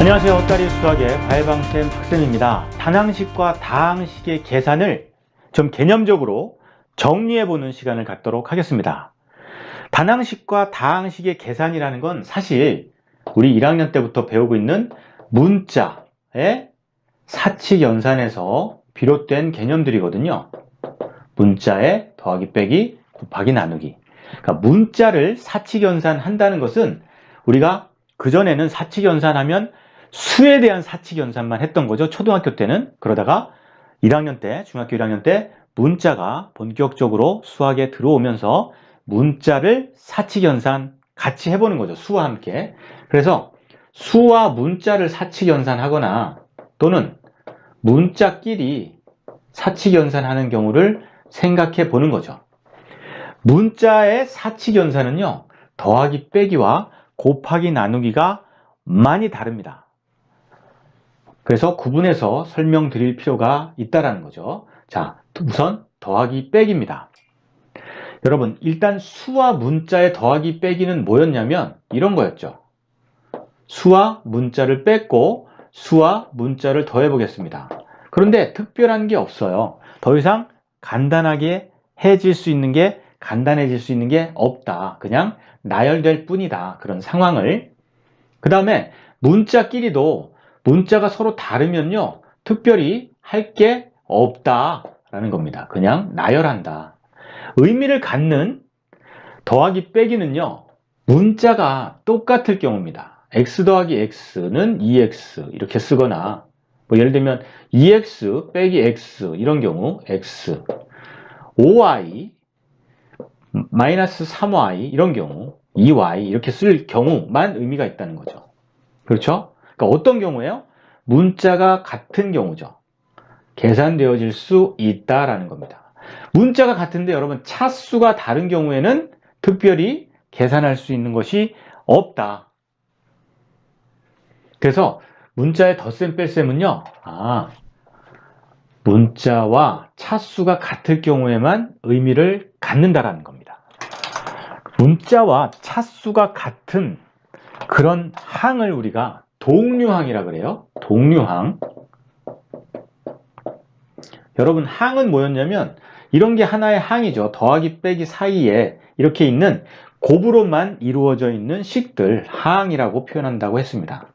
안녕하세요. 헛다리 수학의 과외방쌤 학생입니다. 단항식과 다항식의 계산을 좀 개념적으로 정리해보는 시간을 갖도록 하겠습니다. 단항식과 다항식의 계산이라는 건 사실 우리 1학년 때부터 배우고 있는 문자의 사칙 연산에서 비롯된 개념들이거든요. 문자의 더하기 빼기 곱하기 나누기. 그러니까 문자를 사칙 연산한다는 것은 우리가 그전에는 사칙 연산하면 수에 대한 사칙 연산만 했던 거죠. 초등학교 때는. 그러다가 1학년 때, 중학교 1학년 때 문자가 본격적으로 수학에 들어오면서 문자를 사칙 연산 같이 해보는 거죠. 수와 함께. 그래서 수와 문자를 사칙 연산하거나 또는 문자끼리 사칙 연산하는 경우를 생각해 보는 거죠. 문자의 사칙 연산은요, 더하기 빼기와 곱하기 나누기가 많이 다릅니다. 그래서 구분해서 설명드릴 필요가 있다라는 거죠. 자, 우선 더하기 빼기입니다. 여러분, 일단 수와 문자의 더하기 빼기는 뭐였냐면 이런 거였죠. 수와 문자를 뺐고 수와 문자를 더해 보겠습니다. 그런데 특별한 게 없어요. 더 이상 간단하게 해질 수 있는 게 간단해질 수 있는 게 없다. 그냥 나열될 뿐이다. 그런 상황을. 그 다음에 문자끼리도 문자가 서로 다르면요. 특별히 할 게 없다라는 겁니다. 그냥 나열한다. 의미를 갖는 더하기 빼기는요. 문자가 똑같을 경우입니다. x 더하기 x는 2x 이렇게 쓰거나 뭐 예를 들면 2x 빼기 x 이런 경우 x 5y 마이너스 3y 이런 경우 2y 이렇게 쓸 경우만 의미가 있다는 거죠. 그렇죠? 그러니까 어떤 경우예요? 문자가 같은 경우죠. 계산되어질 수 있다라는 겁니다. 문자가 같은데 여러분 차수가 다른 경우에는 특별히 계산할 수 있는 것이 없다. 그래서 문자의 덧셈 뺄셈은요. 아, 문자와 차수가 같을 경우에만 의미를 갖는다라는 겁니다. 문자와 차수가 같은 그런 항을 우리가 동류항이라 그래요. 동류항. 여러분 항은 뭐였냐면 이런 게 하나의 항이죠. 더하기 빼기 사이에 이렇게 있는 곱으로만 이루어져 있는 식들 항이라고 표현한다고 했습니다.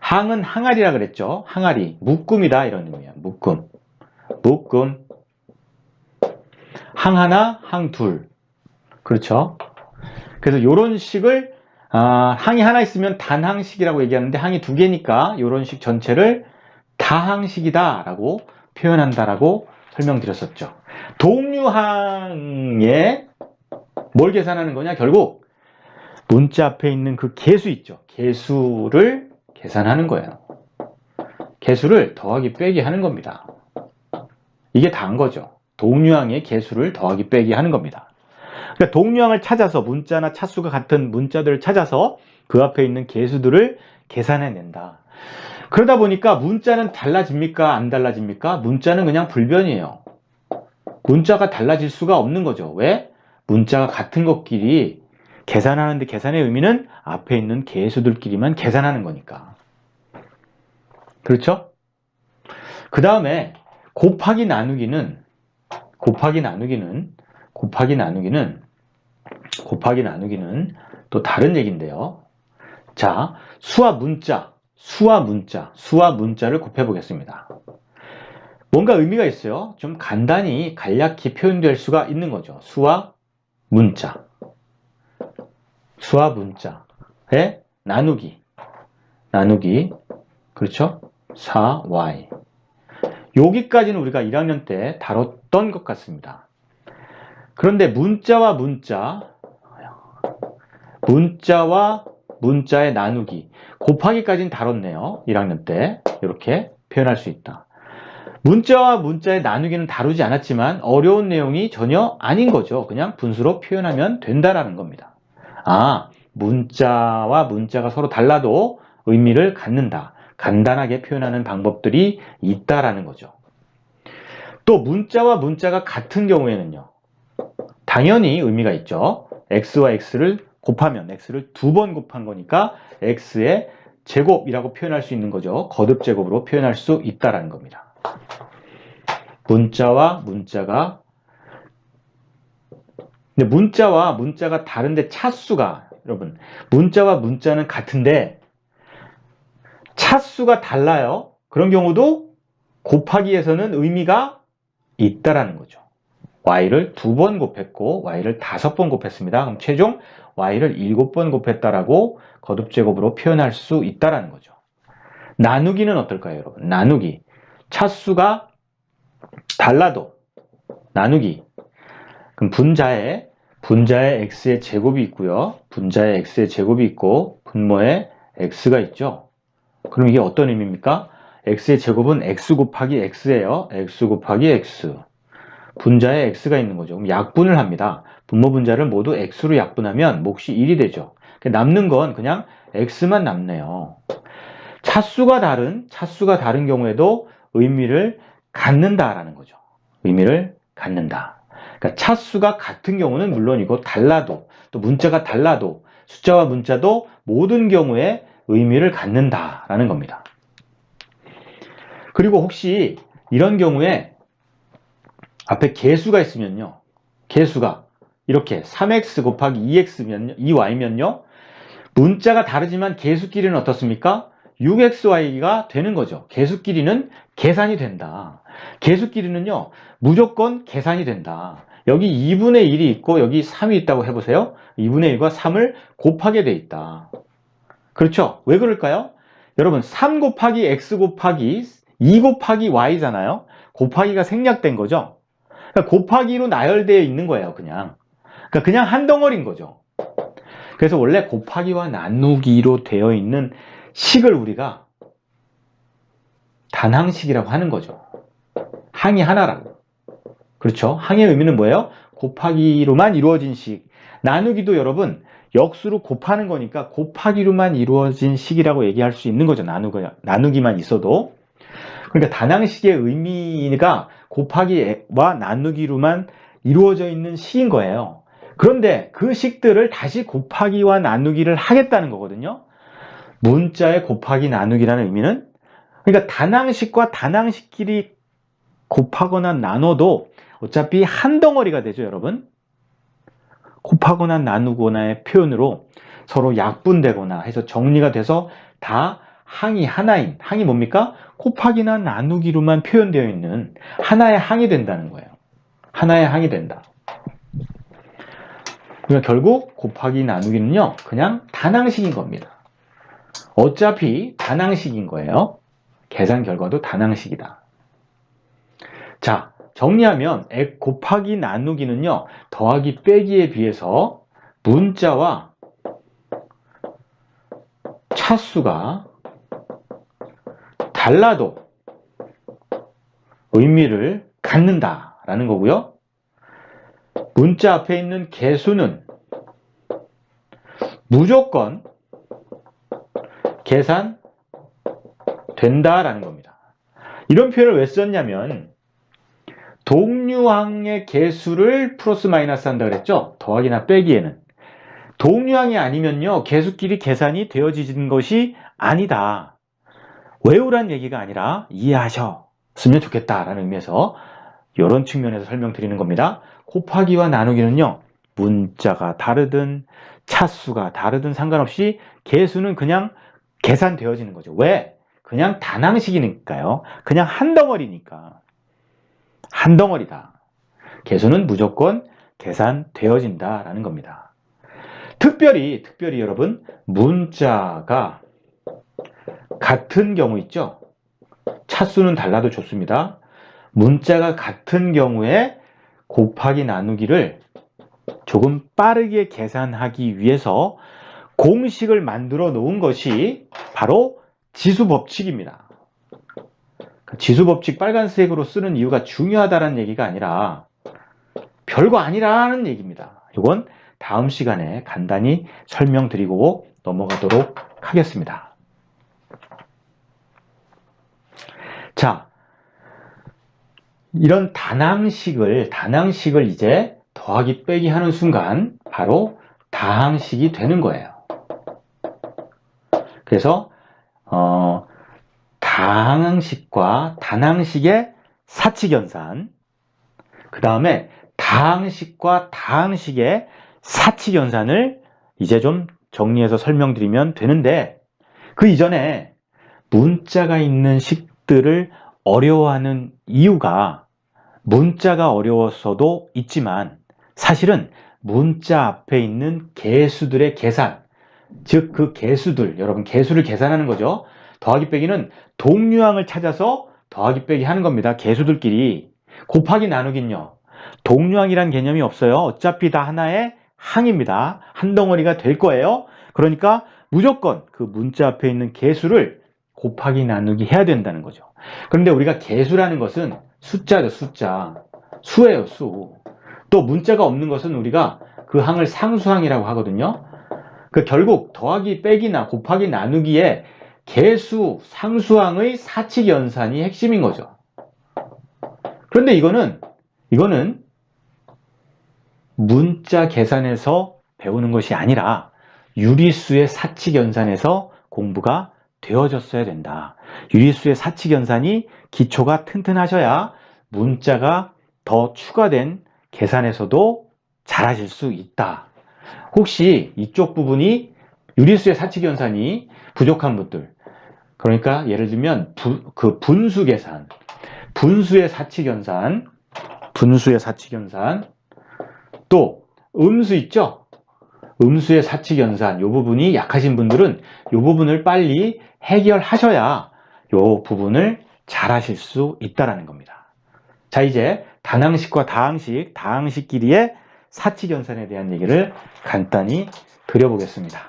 항은 항아리라 그랬죠. 항아리, 묶음이다 이런 의미야. 묶음, 묶음. 항 하나, 항 둘. 그렇죠. 그래서 이런 식을 아, 항이 하나 있으면 단항식이라고 얘기하는데 항이 두 개니까 이런 식 전체를 다항식이다 라고 표현한다라고 설명드렸었죠. 동류항에 뭘 계산하는 거냐? 결국 문자 앞에 있는 그 개수 있죠. 개수를 계산하는 거예요. 개수를 더하기 빼기 하는 겁니다. 이게 다인 거죠. 동류항의 개수를 더하기 빼기 하는 겁니다. 그러니까 동류항을 찾아서 문자나 차수가 같은 문자들을 찾아서 그 앞에 있는 개수들을 계산해낸다. 그러다 보니까 문자는 달라집니까? 안 달라집니까? 문자는 그냥 불변이에요. 문자가 달라질 수가 없는 거죠. 왜? 문자가 같은 것끼리 계산하는데 계산의 의미는 앞에 있는 개수들끼리만 계산하는 거니까. 그렇죠? 그 다음에 곱하기 나누기는 곱하기 나누기는 곱하기 나누기는 곱하기 나누기는 또 다른 얘기인데요. 자, 수와 문자, 수와 문자, 수와 문자를 곱해 보겠습니다. 뭔가 의미가 있어요. 좀 간단히 간략히 표현될 수가 있는 거죠. 수와 문자. 수와 문자의 나누기. 나누기. 그렇죠? 4y. 여기까지는 우리가 1학년 때 다뤘던 것 같습니다. 그런데 문자와 문자, 문자와 문자의 나누기, 곱하기까지는 다뤘네요. 1학년 때. 이렇게 표현할 수 있다. 문자와 문자의 나누기는 다루지 않았지만 어려운 내용이 전혀 아닌 거죠. 그냥 분수로 표현하면 된다라는 겁니다. 아, 문자와 문자가 서로 달라도 의미를 갖는다. 간단하게 표현하는 방법들이 있다라는 거죠. 또 문자와 문자가 같은 경우에는요. 당연히 의미가 있죠. x와 x를 곱하면 x를 두 번 곱한 거니까 x의 제곱이라고 표현할 수 있는 거죠. 거듭 제곱으로 표현할 수 있다라는 겁니다. 문자와 문자가 근데 문자와 문자가 다른데 차수가 여러분 문자와 문자는 같은데 차수가 달라요. 그런 경우도 곱하기에서는 의미가 있다라는 거죠. y를 두 번 곱했고 y를 다섯 번 곱했습니다. 그럼 최종 y를 일곱 번 곱했다라고 거듭 제곱으로 표현할 수 있다라는 거죠. 나누기는 어떨까요, 여러분? 나누기 차수가 달라도 나누기 그럼 분자에 분자에 x의 제곱이 있고요. 분자에 x의 제곱이 있고 분모에 x가 있죠. 그럼 이게 어떤 의미입니까? x의 제곱은 x 곱하기 x예요. x 곱하기 x. 분자에 x가 있는 거죠. 그럼 약분을 합니다. 분모 분자를 모두 x로 약분하면 몫이 1이 되죠. 남는 건 그냥 x만 남네요. 차수가 다른 차수가 다른 경우에도 의미를 갖는다라는 거죠. 의미를 갖는다. 그러니까 차수가 같은 경우는 물론이고 달라도 또 문자가 달라도 숫자와 문자도 모든 경우에 의미를 갖는다라는 겁니다. 그리고 혹시 이런 경우에 앞에 개수가 있으면요. 개수가 이렇게 3x 곱하기 2x면 2y면요. 문자가 다르지만 개수끼리는 어떻습니까? 6xy가 되는 거죠. 개수끼리는 계산이 된다. 개수끼리는요. 무조건 계산이 된다. 여기 2분의 1이 있고 여기 3이 있다고 해보세요. 2분의 1과 3을 곱하게 돼 있다. 그렇죠? 왜 그럴까요? 여러분 3 곱하기 x 곱하기 2 곱하기 y잖아요. 곱하기가 생략된 거죠. 그러니까 곱하기로 나열되어 있는 거예요. 그냥. 그러니까 그냥 한 덩어리인 거죠. 그래서 원래 곱하기와 나누기로 되어 있는 식을 우리가 단항식이라고 하는 거죠. 항이 하나라고. 그렇죠? 항의 의미는 뭐예요? 곱하기로만 이루어진 식. 나누기도 여러분 역수로 곱하는 거니까 곱하기로만 이루어진 식이라고 얘기할 수 있는 거죠. 나누기, 나누기만 있어도. 그러니까 단항식의 의미가 곱하기와 나누기로만 이루어져 있는 식인 거예요. 그런데 그 식들을 다시 곱하기와 나누기를 하겠다는 거거든요. 문자의 곱하기 나누기라는 의미는 그러니까 단항식과 단항식끼리 곱하거나 나눠도 어차피 한 덩어리가 되죠, 여러분. 곱하거나 나누거나의 표현으로 서로 약분되거나 해서 정리가 돼서 다 항이 하나인, 항이 뭡니까? 곱하기나 나누기로만 표현되어 있는 하나의 항이 된다는 거예요. 하나의 항이 된다. 그러니까 결국 곱하기 나누기는요, 그냥 단항식인 겁니다. 어차피 단항식인 거예요. 계산 결과도 단항식이다. 자, 정리하면 액 곱하기 나누기는요, 더하기 빼기에 비해서 문자와 차수가 달라도 의미를 갖는다라는 거고요. 문자 앞에 있는 개수는 무조건 계산 된다라는 겁니다. 이런 표현을 왜 썼냐면 동류항의 개수를 플러스 마이너스 한다 그랬죠? 더하기나 빼기에는. 동류항이 아니면요, 개수끼리 계산이 되어지는 것이 아니다. 외우란 얘기가 아니라 이해하셨으면 좋겠다라는 의미에서 이런 측면에서 설명드리는 겁니다. 곱하기와 나누기는요, 문자가 다르든 차수가 다르든 상관없이 개수는 그냥 계산되어지는 거죠. 왜? 그냥 단항식이니까요. 그냥 한 덩어리니까. 한 덩어리다. 개수는 무조건 계산되어진다라는 겁니다. 특별히, 특별히 여러분, 문자가 같은 경우 있죠? 차수는 달라도 좋습니다. 문자가 같은 경우에 곱하기 나누기를 조금 빠르게 계산하기 위해서 공식을 만들어 놓은 것이 바로 지수 법칙입니다. 지수 법칙 빨간색으로 쓰는 이유가 중요하다는 얘기가 아니라 별거 아니라는 얘기입니다. 이건 다음 시간에 간단히 설명드리고 넘어가도록 하겠습니다. 자, 이런 단항식을, 단항식을 이제 더하기 빼기 하는 순간 바로 다항식이 되는 거예요. 그래서 어, 다항식과 단항식의 사칙연산, 그 다음에 다항식과 다항식의 사칙연산을 이제 좀 정리해서 설명드리면 되는데 그 이전에 문자가 있는 식들을 어려워하는 이유가 문자가 어려워서도 있지만 사실은 문자 앞에 있는 개수들의 계산, 즉 그 개수들, 여러분 개수를 계산하는 거죠. 더하기 빼기는 동류항을 찾아서 더하기 빼기 하는 겁니다. 개수들끼리. 곱하기 나누긴요. 동류항이란 개념이 없어요. 어차피 다 하나의 항입니다. 한 덩어리가 될 거예요. 그러니까 무조건 그 문자 앞에 있는 개수를 곱하기 나누기 해야 된다는 거죠. 그런데 우리가 개수라는 것은 숫자죠, 숫자. 수예요, 수. 또 문자가 없는 것은 우리가 그 항을 상수항이라고 하거든요. 그 결국 더하기 빼기나 곱하기 나누기에 개수, 상수항의 사칙 연산이 핵심인 거죠. 그런데 이거는 이거는 문자 계산에서 배우는 것이 아니라 유리수의 사칙 연산에서 공부가 되어졌어야 된다. 유리수의 사칙 연산이 기초가 튼튼하셔야 문자가 더 추가된 계산에서도 잘하실 수 있다. 혹시 이쪽 부분이 유리수의 사칙 연산이 부족한 분들, 그러니까 예를 들면 부, 그 분수 계산, 분수의 사칙 연산, 분수의 사칙 연산, 또 음수 있죠? 음수의 연산, 이 부분이 약하신 분들은 이 부분을 빨리 해결하셔야 이 부분을 잘 하실 수 있다라는 겁니다. 자, 이제 단항식과 다항식, 다항식끼리의 사칙 연산에 대한 얘기를 간단히 드려보겠습니다.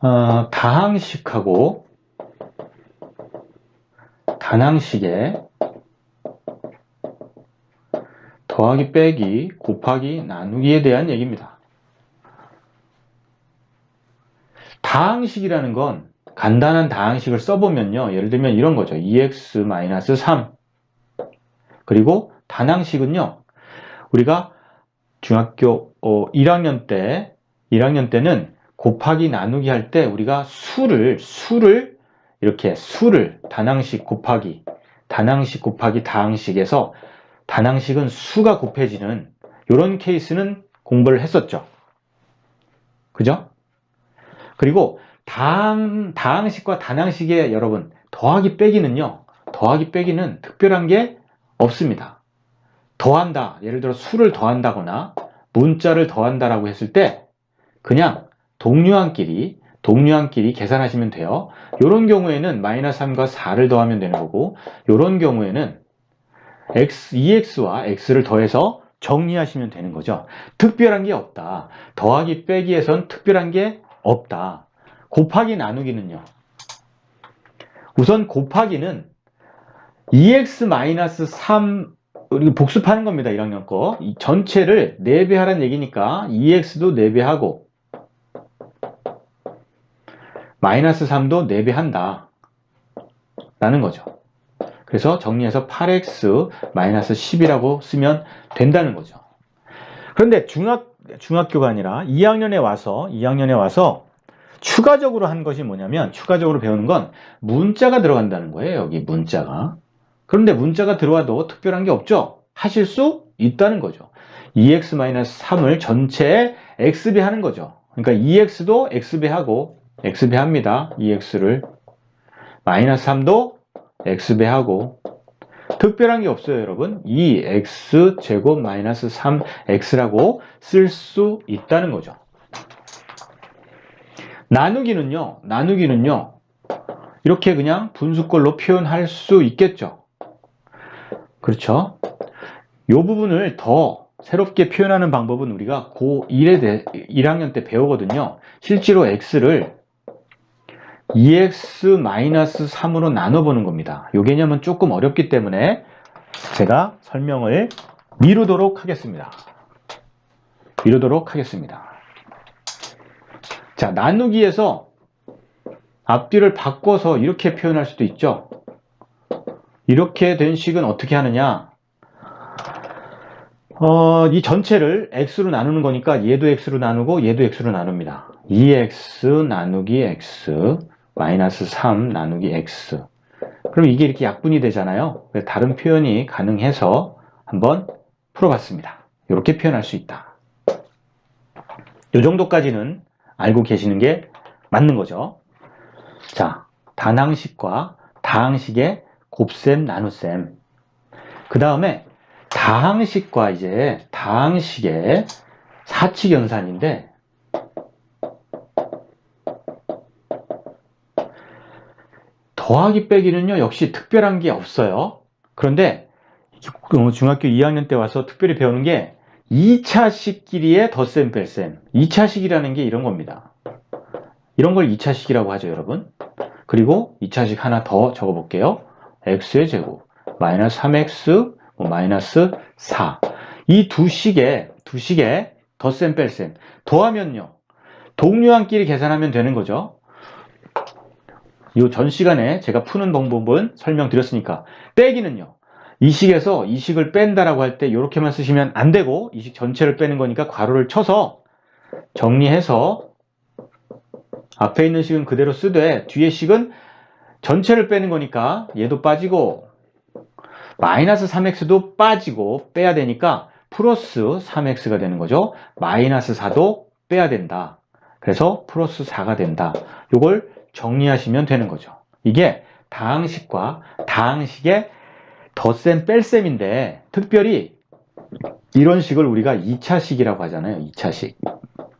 어, 다항식하고 단항식의 더하기 빼기 곱하기 나누기에 대한 얘기입니다. 다항식이라는 건 간단한 다항식을 써보면요. 예를 들면 이런 거죠. 2x-3 그리고 단항식은요. 우리가 중학교 어, 1학년 때 1학년 때는 곱하기 나누기 할 때 우리가 수를 수를 이렇게 수를 단항식 곱하기 단항식 곱하기 다항식에서 단항식은 수가 곱해지는 이런 케이스는 공부를 했었죠. 그죠? 그리고 다항, 다항식과 단항식의 여러분 더하기 빼기는요. 더하기 빼기는 특별한 게 없습니다. 더한다. 예를 들어 수를 더한다거나 문자를 더한다라고 했을 때 그냥 동류항끼리 동류항끼리 계산하시면 돼요. 이런 경우에는 마이너스 3과 4를 더하면 되는 거고 이런 경우에는 x, 2x와 x를 더해서 정리하시면 되는 거죠. 특별한 게 없다. 더하기 빼기에선 특별한 게 없다. 곱하기 나누기는요. 우선 곱하기는 2x-3 우리 복습하는 겁니다. 1학년 거. 이 전체를 4배 하라는 얘기니까 2x도 4배 하고 마이너스 3도 4배 한다. 라는 거죠. 그래서 정리해서 8x 마이너스 10이라고 쓰면 된다는 거죠. 그런데 중학, 중학교가 아니라 2학년에 와서, 2학년에 와서 추가적으로 한 것이 뭐냐면, 추가적으로 배우는 건 문자가 들어간다는 거예요. 여기 문자가. 그런데 문자가 들어와도 특별한 게 없죠? 하실 수 있다는 거죠. 2x-3을 전체에 x배 하는 거죠. 그러니까 2x도 x배 하고 x배 합니다. 2x를. 마이너스 3도 x배 하고 특별한 게 없어요 여러분. 2x 제곱 마이너스 3x라고 쓸 수 있다는 거죠. 나누기는요. 나누기는요. 이렇게 그냥 분수꼴로 표현할 수 있겠죠. 그렇죠? 이 부분을 더 새롭게 표현하는 방법은 우리가 고1에 대, 1학년 때 배우거든요. 실제로 x를 2x-3으로 나눠보는 겁니다. 이 개념은 조금 어렵기 때문에 제가 설명을 미루도록 하겠습니다. 미루도록 하겠습니다. 자, 나누기에서 앞뒤를 바꿔서 이렇게 표현할 수도 있죠. 이렇게 된 식은 어떻게 하느냐? 어, 이 전체를 x로 나누는 거니까 얘도 x로 나누고 얘도 x로 나눕니다. 2x 나누기 x 마이너스 3 나누기 x 그럼 이게 이렇게 약분이 되잖아요. 다른 표현이 가능해서 한번 풀어봤습니다. 이렇게 표현할 수 있다. 이 정도까지는 알고 계시는 게 맞는 거죠. 자, 단항식과 다항식의 곱셈, 나눗셈. 그 다음에 다항식과 이제 다항식의 사칙연산인데 더하기 빼기는요 역시 특별한 게 없어요. 그런데 중학교 2학년 때 와서 특별히 배우는 게 2차식끼리의 덧셈 뺄셈 2차식이라는 게 이런 겁니다. 이런 걸 2차식이라고 하죠 여러분. 그리고 2차식 하나 더 적어볼게요. x의 제곱 마이너스 3x 뭐 마이너스 4. 이 두 식에 두 식에 덧셈 뺄셈 더하면요 동류항끼리 계산하면 되는 거죠. 이 전 시간에 제가 푸는 방법은 설명드렸으니까 빼기는요. 이 식에서 이 식을 뺀다라고 할 때 이렇게만 쓰시면 안 되고 이식 전체를 빼는 거니까 괄호를 쳐서 정리해서 앞에 있는 식은 그대로 쓰되 뒤에 식은 전체를 빼는 거니까 얘도 빠지고 마이너스 3x도 빠지고 빼야 되니까 플러스 3x가 되는 거죠. 마이너스 4도 빼야 된다. 그래서 플러스 4가 된다. 이걸 정리하시면 되는 거죠. 이게 다항식과 다항식의 덧셈 뺄셈인데 특별히 이런 식을 우리가 2차식이라고 하잖아요. 2차식.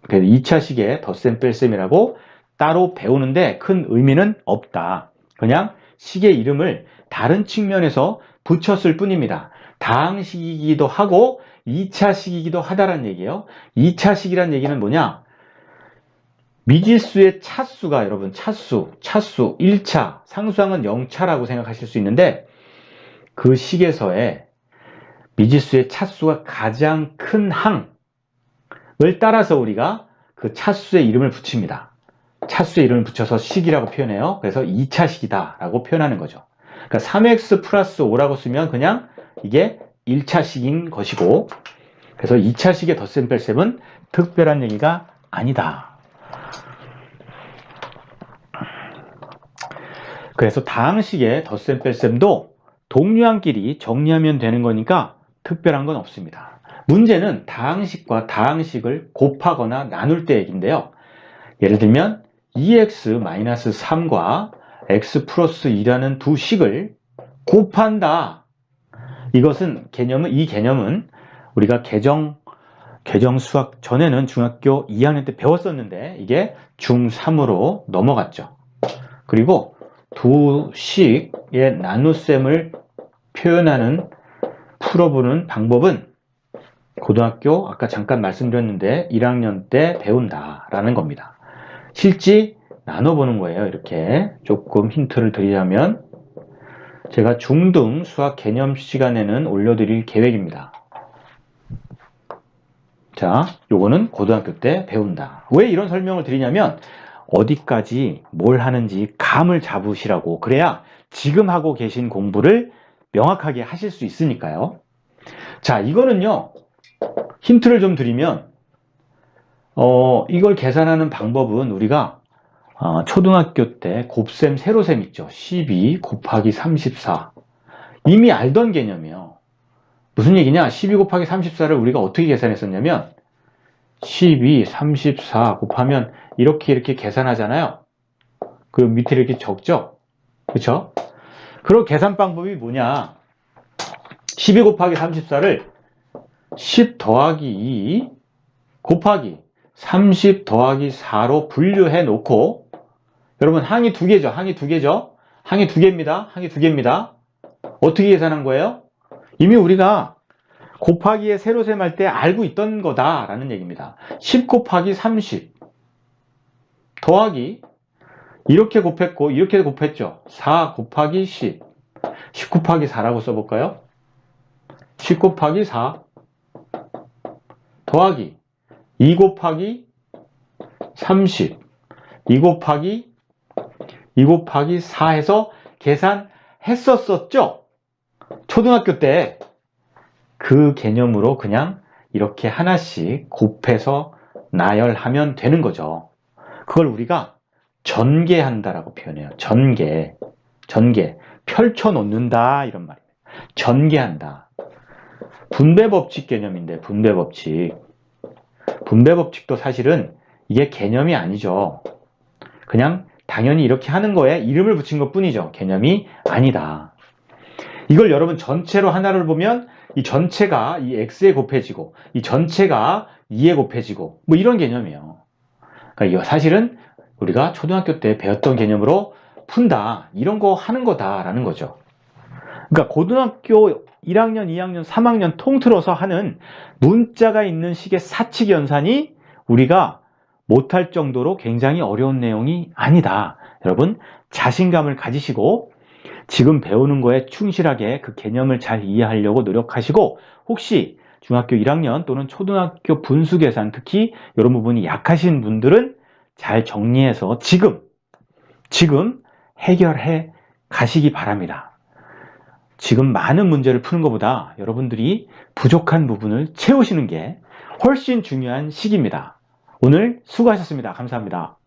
그래서 2차식의 덧셈 뺄셈이라고 따로 배우는데 큰 의미는 없다. 그냥 식의 이름을 다른 측면에서 붙였을 뿐입니다. 다항식이기도 하고 2차식이기도 하다라는 얘기예요. 2차식이란 얘기는 뭐냐? 미지수의 차수가 여러분 차수, 차수 1차, 상수항은 0차라고 생각하실 수 있는데 그 식에서의 미지수의 차수가 가장 큰 항을 따라서 우리가 그 차수의 이름을 붙입니다. 차수의 이름을 붙여서 식이라고 표현해요. 그래서 2차 식이다 라고 표현하는 거죠. 그러니까 3x 플러스 5라고 쓰면 그냥 이게 1차 식인 것이고 그래서 2차 식의 덧셈 뺄셈은 특별한 얘기가 아니다. 그래서 다항식의 덧셈 뺄셈도 동류항끼리 정리하면 되는 거니까 특별한 건 없습니다. 문제는 다항식과 다항식을 곱하거나 나눌 때 얘기인데요. 예를 들면 2x-3과 x 플러스 2라는 두 식을 곱한다. 이것은 개념은 이 개념은 우리가 개정 개정 수학 전에는 중학교 2학년 때 배웠었는데 이게 중3으로 넘어갔죠. 그리고 두 식의 나눗셈을 표현하는 풀어보는 방법은 고등학교 아까 잠깐 말씀드렸는데 1학년 때 배운다라는 겁니다. 실제 나눠보는 거예요. 이렇게 조금 힌트를 드리자면 제가 중등 수학 개념 시간에는 올려드릴 계획입니다. 자, 요거는 고등학교 때 배운다. 왜 이런 설명을 드리냐면 어디까지 뭘 하는지 감을 잡으시라고 그래야 지금 하고 계신 공부를 명확하게 하실 수 있으니까요. 자, 이거는요. 힌트를 좀 드리면 어, 이걸 계산하는 방법은 우리가 어, 초등학교 때 곱셈, 세로셈 있죠. 12 곱하기 34. 이미 알던 개념이에요. 무슨 얘기냐? 12 곱하기 34를 우리가 어떻게 계산했었냐면 12, 34 곱하면 이렇게 이렇게 계산하잖아요. 그 밑에 이렇게 적죠? 그쵸? 그럼 계산 방법이 뭐냐? 12 곱하기 34를 10 더하기 2 곱하기 30 더하기 4로 분류해 놓고 여러분 항이 두 개죠. 항이 두 개죠. 항이 두 개입니다. 항이 두 개입니다. 어떻게 계산한 거예요? 이미 우리가 곱하기에 세로 셈 할 때 알고 있던 거다라는 얘기입니다. 10 곱하기 30 더하기 이렇게 곱했고 이렇게 곱했죠. 4 곱하기 10 10 곱하기 4라고 써볼까요? 10 곱하기 4 더하기 2 곱하기 30 2 곱하기 2 곱하기 4 해서 계산했었었죠? 초등학교 때 그 개념으로 그냥 이렇게 하나씩 곱해서 나열하면 되는 거죠. 그걸 우리가 전개한다라고 표현해요. 전개. 전개. 펼쳐 놓는다 이런 말입니다. 전개한다. 분배 법칙 개념인데 분배 법칙. 분배 법칙도 사실은 이게 개념이 아니죠. 그냥 당연히 이렇게 하는 거에 이름을 붙인 것 뿐이죠. 개념이 아니다. 이걸 여러분 전체로 하나를 보면 이 전체가 이 x에 곱해지고 이 전체가 2에 곱해지고 뭐 이런 개념이에요. 그러니까 이거 사실은 우리가 초등학교 때 배웠던 개념으로 푼다 이런 거 하는 거다라는 거죠. 그러니까 고등학교 1학년, 2학년, 3학년 통틀어서 하는 문자가 있는 식의 사칙 연산이 우리가 못할 정도로 굉장히 어려운 내용이 아니다. 여러분 자신감을 가지시고 지금 배우는 거에 충실하게 그 개념을 잘 이해하려고 노력하시고 혹시 중학교 1학년 또는 초등학교 분수 계산 특히 이런 부분이 약하신 분들은 잘 정리해서 지금 지금 해결해 가시기 바랍니다. 지금 많은 문제를 푸는 것보다 여러분들이 부족한 부분을 채우시는 게 훨씬 중요한 시기입니다. 오늘 수고하셨습니다. 감사합니다.